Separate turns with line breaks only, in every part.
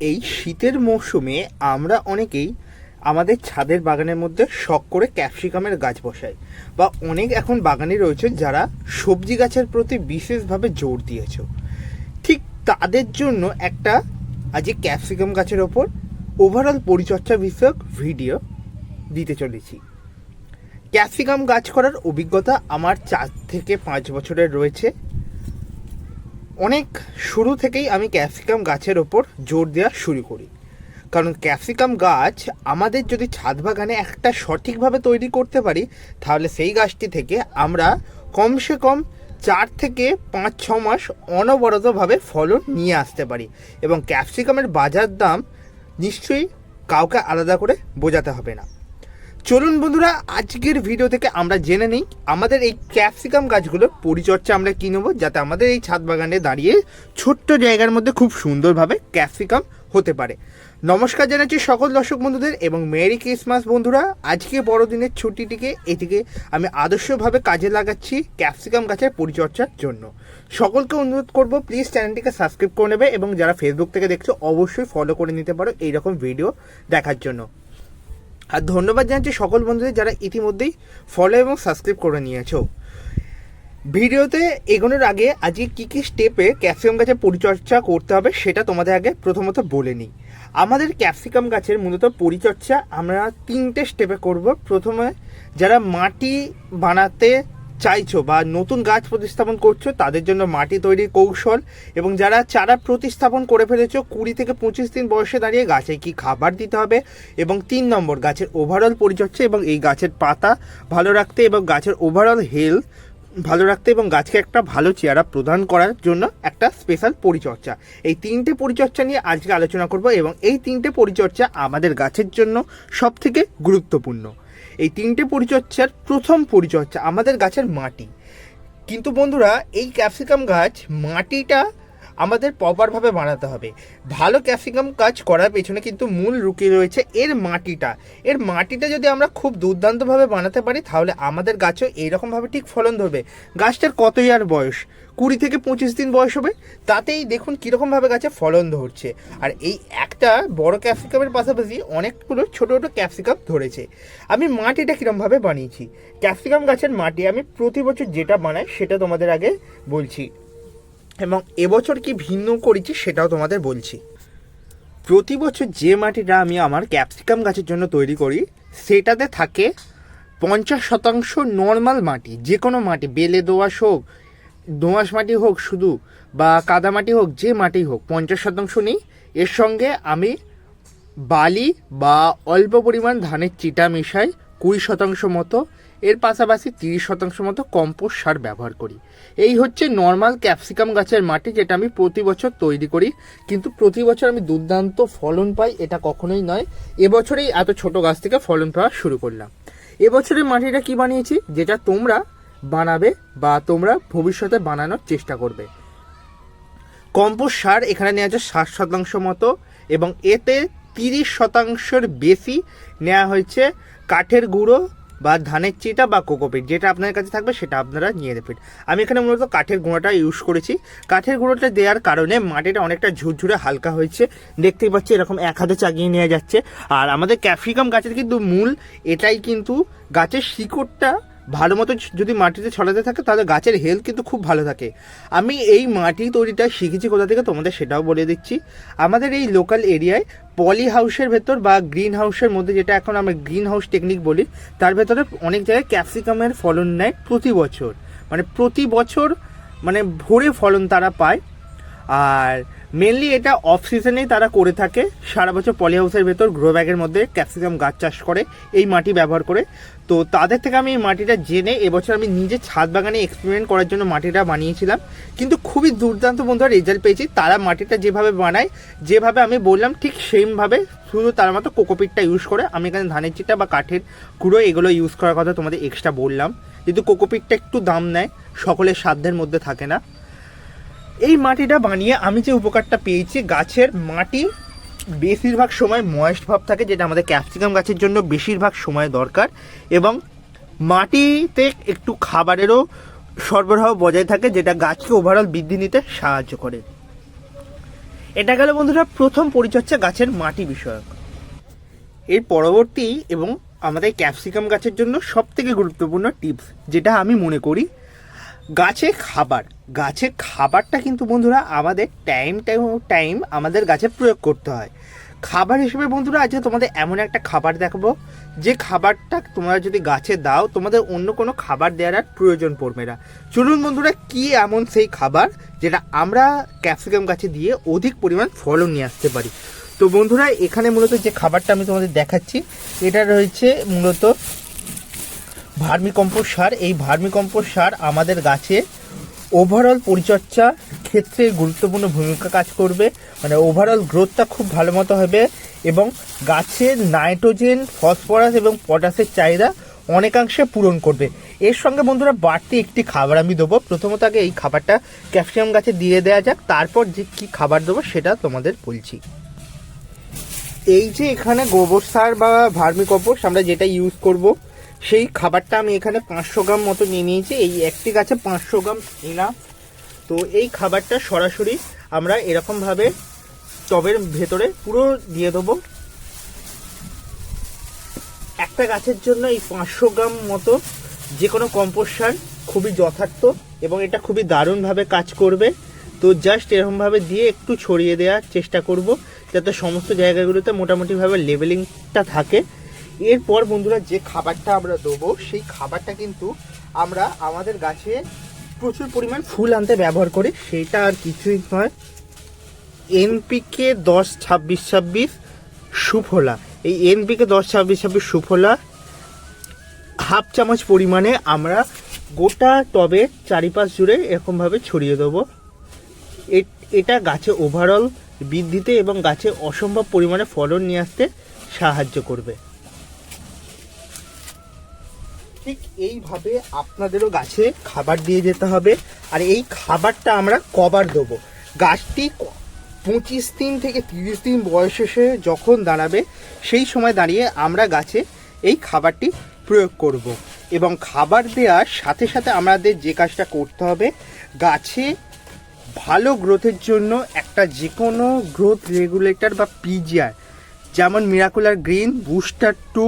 এই শীতের মরশুমে আমরা অনেকেই আমাদের ছাদের বাগানের মধ্যে শখ করে ক্যাপসিকামের গাছ বসাই বা অনেক এখন বাগানে রয়েছে যারা সবজি গাছের প্রতি বিশেষভাবে জোর দিয়েছ। ঠিক তাদের জন্য একটা আজকে ক্যাপসিকাম গাছের ওপর ওভারঅল পরিচর্যা বিষয়ক ভিডিও দিতে চলেছি। ক্যাপসিকাম গাছ করার অভিজ্ঞতা আমার চার থেকে পাঁচ বছরের রয়েছে। অনেক শুরু থেকেই আমি ক্যাপসিকাম গাছের ওপর জোর দেওয়া শুরু করি। কারণ ক্যাপসিকাম গাছ আমাদের যদি ছাদ বাগানে একটা সঠিকভাবে তৈরি করতে পারি, তাহলে সেই গাছটি থেকে আমরা কমসে কম চার থেকে পাঁচ, ছ মাস অনবরতভাবে ফলন নিয়ে আসতে পারি এবং ক্যাপসিকামের বাজার দাম নিশ্চয়ই কাউকে আলাদা করে বোঝাতে হবে না। চলুন বন্ধুরা, আজকের ভিডিও থেকে আমরা জেনে নিই আমাদের এই ক্যাপসিকাম গাছগুলোর পরিচর্যা আমরা কী নেব, যাতে আমাদের এই ছাদ বাগানে দাঁড়িয়ে ছোট্ট জায়গার মধ্যে খুব সুন্দরভাবে ক্যাপসিকাম হতে পারে। নমস্কার জানাচ্ছি সকল দর্শক বন্ধুদের এবং মেরি ক্রিসমাস বন্ধুরা, আজকে বড়দিনের ছুটিটিকে এটিকে আমি আদর্শভাবে কাজে লাগাচ্ছি ক্যাপসিকাম গাছের পরিচর্যার জন্য। সকলকে অনুরোধ করব প্লিজ চ্যানেলটিকে সাবস্ক্রাইব করে নেবে এবং যারা ফেসবুক থেকে দেখছ, অবশ্যই ফলো করে নিতে পারো এইরকম ভিডিও দেখার জন্য। আর ধন্যবাদ জানাচ্ছি সকল বন্ধুদের যারা ইতিমধ্যেই ফলো এবং সাবস্ক্রাইব করে নিয়েছো। ভিডিওতে এগোনোর আগে আজকে কী কী স্টেপে ক্যাপসিকাম গাছের পরিচর্যা করতে হবে সেটা তোমাদের আগে প্রথমত বলে নিই। আমাদের ক্যাপসিকাম গাছের মূলত পরিচর্যা আমরা তিনটে স্টেপে করব। প্রথমে যারা মাটি বানাতে চাইছো বা নতুন গাছ প্রতিস্থাপন করছ, তাদের জন্য মাটি তৈরির কৌশল এবং যারা চারা প্রতিস্থাপন করে ফেলেছো, কুড়ি থেকে পঁচিশ দিন বয়সে দাঁড়িয়ে গাছে কি খাবার দিতে হবে এবং তিন নম্বর, গাছের ওভারঅল পরিচর্যা এবং এই গাছের পাতা ভালো রাখতে এবং গাছের ওভারঅল হেলথ ভালো রাখতে এবং গাছকে একটা ভালো চেহারা প্রদান করার জন্য একটা স্পেশাল পরিচর্যা এই তিনটে পরিচর্যা নিয়ে আজকে আলোচনা করব এবং এই তিনটে পরিচর্যা আমাদের গাছের জন্য সব থেকে গুরুত্বপূর্ণ। এই তিনটে পরিচর্যার প্রথম পরিচর্যা আমাদের গাছের মাটি। কিন্তু বন্ধুরা, এই ক্যাপসিকাম গাছ মাটিটা আমাদের প্রপারভাবে বানাতে হবে। ভালো ক্যাপসিকাম কাজ করার পেছনে কিন্তু মূল রুকি রয়েছে এর মাটিটা। এর মাটিটা যদি আমরা খুব দুর্দান্তভাবে বানাতে পারি, তাহলে আমাদের গাছও এইরকমভাবে ঠিক ফলন ধরবে। গাছটার কত ইয়ার বয়স? কুড়ি থেকে পঁচিশ দিন বয়স হবে। তাতেই দেখুন কীরকমভাবে গাছে ফলন ধরছে। আর এই একটা বড় ক্যাপসিকামের পাশাপাশি অনেকগুলো ছোটো ছোটো ক্যাপসিকাম ধরেছে। আমি মাটিটা কীরকমভাবে বানিয়েছি? ক্যাপসিকাম গাছের মাটি আমি প্রতি বছর যেটা বানাই সেটা তোমাদের আগে বলছি। এবং এবছর কি ভিন্ন করেছি সেটাও তোমাদের বলছি। প্রতি বছর যে মাটিটা আমি আমার ক্যাপসিকাম গাছের জন্য তৈরি করি, সেটাতে থাকে পঞ্চাশ শতাংশ নর্মাল মাটি, যে কোনো মাটি, বেলে দোআঁশ হোক, দোআঁশ মাটি হোক শুধু, বা কাদা মাটি হোক, যে মাটি হোক, পঞ্চাশ শতাংশ নেই। এর সঙ্গে আমি বালি বা অল্প পরিমাণ ধানের চিটা মিশাই কুড়ি শতাংশ মতো এর পাশাপাশি তিরিশ শতাংশ মতো কম্পোস্ট সার ব্যবহার করি। এই হচ্ছে নর্মাল ক্যাপসিকাম গাছের মাটি যেটা আমি প্রতি বছর তৈরি করি। কিন্তু প্রতি বছর আমি দুর্দান্ত ফলন পাই, এটা কখনোই নয়। এবছরেই এত ছোট গাছ থেকে ফলন পাওয়া শুরু করলাম। এবছরের মাটিটা কি বানিয়েছি? যেটা তোমরা বানাবে বা তোমরা ভবিষ্যতে বানানোর চেষ্টা করবে। কম্পোস্ট সার এখানে নেওয়া আছে ষাট শতাংশ মতো এবং এতে তিরিশ শতাংশের বেশি নেওয়া হয়েছে কাঠের গুঁড়ো বা ধানের চিটা বা কোকোপিট যেটা আপনার কাছে থাকবে সেটা আপনারা নিয়ে নেবেন। আমি এখানে মূলত কাঠের গুঁড়োটা ইউজ করেছি। কাঠের গুঁড়োটা দেওয়ার কারণে মাটিটা অনেকটা ঝুরঝুরে হালকা হয়েছে। দেখতেই পাচ্ছি এরকম এক হাতে চাগিয়ে নেওয়া যাচ্ছে। আর আমাদের ক্যাপসিকাম গাছের কিন্তু মূল, এটাই কিন্তু গাছের শিকড়টা ভালো মতো যদি মাটিতে ছড়াতে থাকে, তাহলে গাছের হেলথ কিন্তু খুব ভালো থাকে। আমি এই মাটি তৈরিটা শিখেছি কোথা থেকে তোমাদের সেটাও বলে দিচ্ছি। আমাদের এই লোকাল এরিয়ায় পলি হাউসের ভেতর বা গ্রিন হাউসের মধ্যে যেটা এখন আমরা গ্রিন হাউস টেকনিক বলি, তার ভেতরে অনেক জায়গায় ক্যাপসিকামের ফলন নেয় প্রতি বছর। মানে প্রতি বছর মানে ভরে ফলন তারা পায়। আর মেনলি এটা অফ সিজনেই তারা করে থাকে। সারা বছর পলি হাউসের ভেতর গ্রো ব্যাগের মধ্যে ক্যাপসিকাম গাছ চাষ করে, এই মাটি ব্যবহার করে। তো তাদের থেকে আমি এই মাটিটা জেনে এবছর আমি নিজে ছাদ বাগানে এক্সপেরিমেন্ট করার জন্য মাটিটা বানিয়েছিলাম। কিন্তু খুবই দুর্দান্ত বন্ধুরা রেজাল্ট পেয়েছি। তারা মাটিটা যেভাবে বানায়, যেভাবে আমি বললাম, ঠিক সেমভাবে শুধু তার মতো কোকোপিটটা ইউজ করে, আমি এখানে ধানের চিটা বা কাঠের কুড়ো এগুলো ইউজ করার কথা তোমাদের এক্সট্রা বললাম। কিন্তু কোকোপিটটা একটু দাম নেয়, সকলের সাধ্যের মধ্যে থাকে না। এই মাটিটা বানিয়ে আমি যে উপকারটা পেয়েছি, গাছের মাটি বেশিরভাগ সময় ময়েস্ট ভাব থাকে, যেটা আমাদের ক্যাপসিকাম গাছের জন্য বেশিরভাগ সময় দরকার এবং মাটিতে একটু খাবারেরও সরবরাহ বজায় থাকে, যেটা গাছকে ওভারঅল বৃদ্ধি নিতে সাহায্য করে। এটা গেল বন্ধুরা প্রথম পরিচর্যা গাছের মাটি বিষয়ক। এর পরবর্তী এবং আমাদের ক্যাপসিকাম গাছের জন্য সব থেকে গুরুত্বপূর্ণ টিপস, যেটা আমি মনে করি গাছে খাবার। গাছে খাবারটা কিন্তু বন্ধুরা আমাদের টাইম টাইম টাইম আমাদের গাছে প্রয়োগ করতে হয়। খাবার হিসেবে বন্ধুরা আজকে তোমাদের এমন একটা খাবার দেখাবো, যে খাবারটা তোমরা যদি গাছে দাও, তোমাদের অন্য কোনো খাবার দেওয়ার আর প্রয়োজন পড়বে না। চলুন বন্ধুরা, কি এমন সেই খাবার যেটা আমরা ক্যাপসিকাম গাছে দিয়ে অধিক পরিমাণ ফলন নিয়ে আসতে পারি? তো বন্ধুরা, এখানে মূলত যে খাবারটা আমি তোমাদের দেখাচ্ছি, এটা রয়েছে মূলত ভার্মি কম্পোস্ট সার, এই ভার্মি কম্পোস্ট সার আমাদের গাছে ওভারঅল পরিচর্যার ক্ষেত্রে গুরুত্বপূর্ণ ভূমিকা কাজ করবে। মানে ওভারঅল গ্রোথটা খুব ভালো মতো হবে এবং গাছের নাইট্রোজেন ফসফরাস এবং পটাশের চাহিদা অনেকাংশে পূরণ করবে। এর সঙ্গে বন্ধুরা বাড়তি একটি খাবার আমি দেবো। প্রথমত আগে এই খাবারটা ক্যাপসিয়াম গাছে দিয়ে দেওয়া যাক, তারপর যে কি খাবার দেবো সেটা তোমাদের বলছি। এই যে এখানে গোবর সার বা ভার্মি কম্পোস্ট আমরা যেটা ইউজ করব সেই খাবারটা আমি এখানে পাঁচশো গ্রাম মতো নিয়ে নিয়েছি। এই একটি গাছে পাঁচশো গ্রাম এনা তো এই খাবারটা সরাসরি আমরা এরকমভাবে টবের ভেতরে পুরো দিয়ে দেবো। একটা গাছের জন্য এই পাঁচশো গ্রাম মতো যে কোনো কম্পোস্ট সার খুবই যথার্থ এবং এটা খুবই দারুণভাবে কাজ করবে। তো জাস্ট এরকমভাবে দিয়ে একটু ছড়িয়ে দেওয়ার চেষ্টা করব। যাতে সমস্ত জায়গাগুলোতে মোটামুটিভাবে লেভেলিংটা থাকে। এরপর বন্ধুরা যে খাবারটা আমরা দেবো, সেই খাবারটা কিন্তু আমরা আমাদের গাছে প্রচুর পরিমাণ ফুল আনতে ব্যবহার করি। সেটা আর কিছুই নয়। এনপিকে দশ ছাব্বিশ ছাব্বিশ সুফলা। এই এনপিকে দশ ছাব্বিশ ছাব্বিশ সুফলা হাফ চামচ পরিমাণে আমরা গোটা টবে চারিপাশ জুড়ে এরকমভাবে ছড়িয়ে দেবো। এটা গাছে ওভারঅল বৃদ্ধিতে এবং গাছে অসম্ভব পরিমাণে ফলন নিয়ে আসতে সাহায্য করবে। ঠিক এইভাবে আপনাদেরও গাছে খাবার দিয়ে যেতে হবে। আর এই খাবারটা আমরা কবার দেবো। গাছটি পঁচিশ দিন থেকে তিরিশ দিন বয়স এসে যখন দাঁড়াবে, সেই সময় দাঁড়িয়ে আমরা গাছে এই খাবারটি প্রয়োগ করব। এবং খাবার দেওয়ার সাথে সাথে আমাদের যে কাজটা করতে হবে, গাছে ভালো গ্রোথের জন্য একটা যে কোনো গ্রোথ রেগুলেটর বা পিজিআর, যেমন miracular green, booster two,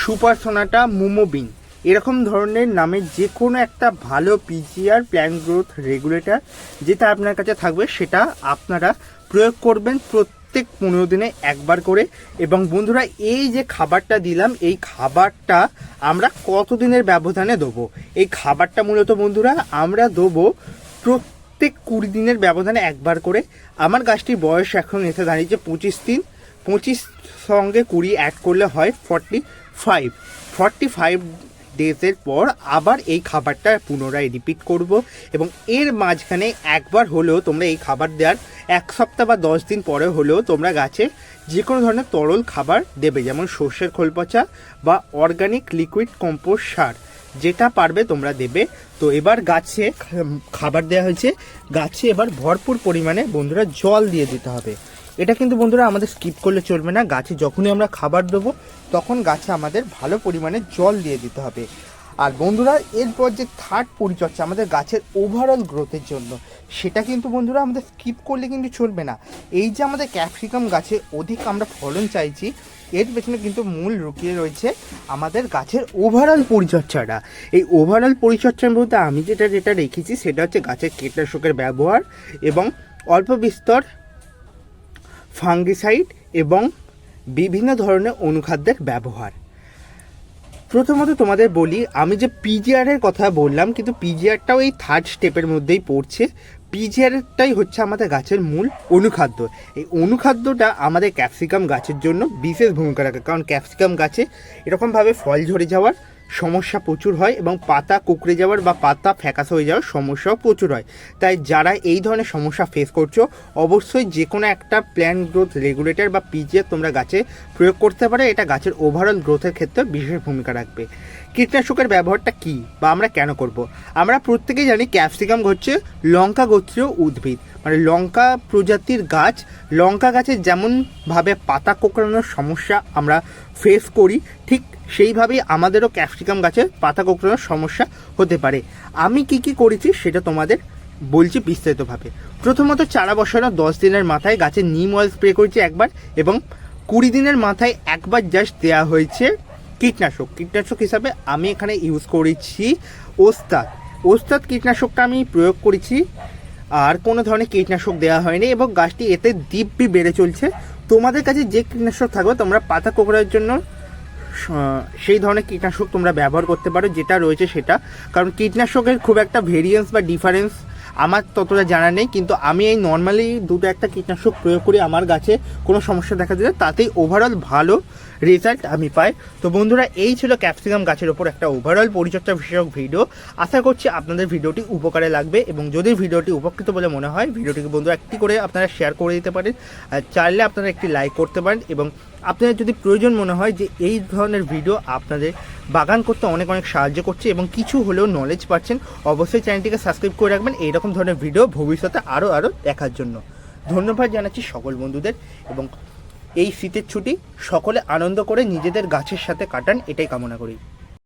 super sonata মোমোবিন এরকম ধরনের নামে যে কোনো একটা ভালো পিজিআর প্ল্যান গ্রোথ রেগুলেটর যেটা আপনার কাছে থাকবে, সেটা আপনারা প্রয়োগ করবেন প্রত্যেক পনেরো দিনে একবার করে। এবং বন্ধুরা, এই যে খাবারটা দিলাম, এই খাবারটা আমরা কতদিনের ব্যবধানে দেবো? এই খাবারটা মূলত বন্ধুরা, আমরা দেবো প্রত্যেক কুড়ি দিনের ব্যবধানে একবার করে। আমার গাছটির বয়স এখন এসে দাঁড়িয়েছে পঁচিশ দিন। পঁচিশ সঙ্গে কুড়ি অ্যাড করলে হয় ফর্টি ফাইভ ফর্টি ফাইভ ডেজের পর আবার এই খাবারটা পুনরায় রিপিট করব এবং এর মাঝখানে একবার হলেও তোমরা এই খাবার দেওয়ার এক সপ্তাহ বা দশ দিন পরে হলেও তোমরা গাছে যে কোনো ধরনের তরল খাবার দেবে, যেমন সর্ষের খোল পচা বা অর্গানিক লিকুইড কম্পোস্ট সার, যেটা পারবে তোমরা দেবে। তো এবার গাছে খাবার দেওয়া হয়েছে। গাছে এবার ভরপুর পরিমাণে বন্ধুরা জল দিয়ে দিতে হবে। এটা কিন্তু বন্ধুরা আমাদের স্কিপ করলে চলবে না। গাছে যখনই আমরা খাবার দেবো, তখন গাছে আমাদের ভালো পরিমাণে জল দিয়ে দিতে হবে। আর বন্ধুরা, এরপর যে থার্ড পরিচর্যা আমাদের গাছের ওভারঅল গ্রোথের জন্য, সেটা কিন্তু বন্ধুরা আমাদের স্কিপ করলে কিন্তু চলবে না। এই যে আমাদের ক্যাপসিকাম গাছে অধিক আমরা ফলন চাইছি, এর পেছনে কিন্তু মূল লুকিয়ে রয়েছে আমাদের গাছের ওভারঅল পরিচর্যাটা। এই ওভারঅল পরিচর্যার মধ্যে আমি যেটা যেটা রেখেছি, সেটা হচ্ছে গাছের কীটনাশকের ব্যবহার এবং অল্প বিস্তর ফাঙ্গিসাইড এবং বিভিন্ন ধরনের অনুখাদ্যের ব্যবহার। প্রথমত তোমাদের বলি, আমি যে পিজিআরের কথা বললাম, কিন্তু পিজিআরটাও এই থার্ড স্টেপের মধ্যেই পড়ছে। পিজিআরটাই হচ্ছে আমাদের গাছের মূল অনুখাদ্য। এই অনুখাদ্যটা আমাদের ক্যাপসিকাম গাছের জন্য বিশেষ ভূমিকা রাখে। কারণ ক্যাপসিকাম গাছে এরকমভাবে ফল ঝরে যাওয়ার সমস্যা প্রচুর হয় এবং পাতা কুকড়ে যাওয়ার বা পাতা ফ্যাকাস হয়ে যাওয়ার সমস্যাও প্রচুর হয়। তাই যারা এই ধরনের সমস্যা ফেস করছ, অবশ্যই যে কোনো একটা প্ল্যান্ট গ্রোথ রেগুলেটর বা পিজিএফ তোমরা গাছে প্রয়োগ করতে পারো। এটা গাছের ওভারঅল গ্রোথের ক্ষেত্রে বিশেষ ভূমিকা রাখবে। কীটনাশকের ব্যবহারটা কি বা আমরা কেন করব। আমরা প্রত্যেকেই জানি ক্যাপসিকাম হচ্ছে লঙ্কা গোত্রীয় উদ্ভিদ। মানে লঙ্কা প্রজাতির গাছ, লঙ্কা গাছের যেমনভাবে পাতা কোঁকড়ানোর সমস্যা আমরা ফেস করি, ঠিক সেইভাবেই আমাদেরও ক্যাপসিকাম গাছের পাতা কোঁকড়ানোর সমস্যা হতে পারে। আমি কি কি করেছি সেটা তোমাদের বলছি বিস্তারিতভাবে। প্রথমত চারা বসানোর দশ দিনের মাথায় গাছে নিম অয়েল স্প্রে করেছি একবার এবং কুড়ি দিনের মাথায় একবার জাস্ট দেওয়া হয়েছে কীটনাশক। কীটনাশক হিসাবে আমি এখানে ইউজ করেছি ওস্তাদ। ওস্তাদ কীটনাশকটা আমি প্রয়োগ করেছি, আর কোনো ধরনের কীটনাশক দেওয়া হয়নি এবং গাছটি এতে দিব্যি বেড়ে চলছে। তোমাদের কাছে যে কীটনাশক থাকবে তোমরা পাতা কোকড়ার জন্য সেই ধরনের কীটনাশক তোমরা ব্যবহার করতে পারো, যেটা রয়েছে সেটা। কারণ কীটনাশকের খুব একটা ভেরিয়েন্স বা ডিফারেন্স আমার ততটা জানা নেই, কিন্তু আমি এই নর্মালি দুটো একটা কীটনাশক প্রয়োগ করি, আমার গাছে কোনো সমস্যা দেখা দিলে তাতেই ওভারঅল ভালো রেজাল্ট আমি পাই। তো বন্ধুরা, এই ছিল ক্যাপসিকাম গাছের ওপর একটা ওভারঅল পরিচর্যা বিষয়ক ভিডিও আশা করছি আপনাদের ভিডিওটি উপকারে লাগবে এবং যদি ভিডিওটি উপকৃত বলে মনে হয় ভিডিওটিকে বন্ধু একটি করে আপনারা শেয়ার করে দিতে পারেন। চাইলে আপনারা একটি লাইক করতে পারেন এবং আপনাদের যদি প্রয়োজন মনে হয় যে এই ধরনের ভিডিও আপনাদের বাগান করতে অনেক অনেক সাহায্য করছে এবং কিছু হলেও নলেজ পাচ্ছেন, অবশ্যই চ্যানেলটিকে সাবস্ক্রাইব করে রাখবেন। এইরকম ধরনের ভিডিও ভবিষ্যতে আরও আরও দেখার জন্য। ধন্যবাদ জানাচ্ছি সকল বন্ধুদের এবং এই শীতের ছুটি সকলে আনন্দ করে নিজেদের গাছের সাথে কাটান, এটাই কামনা করি।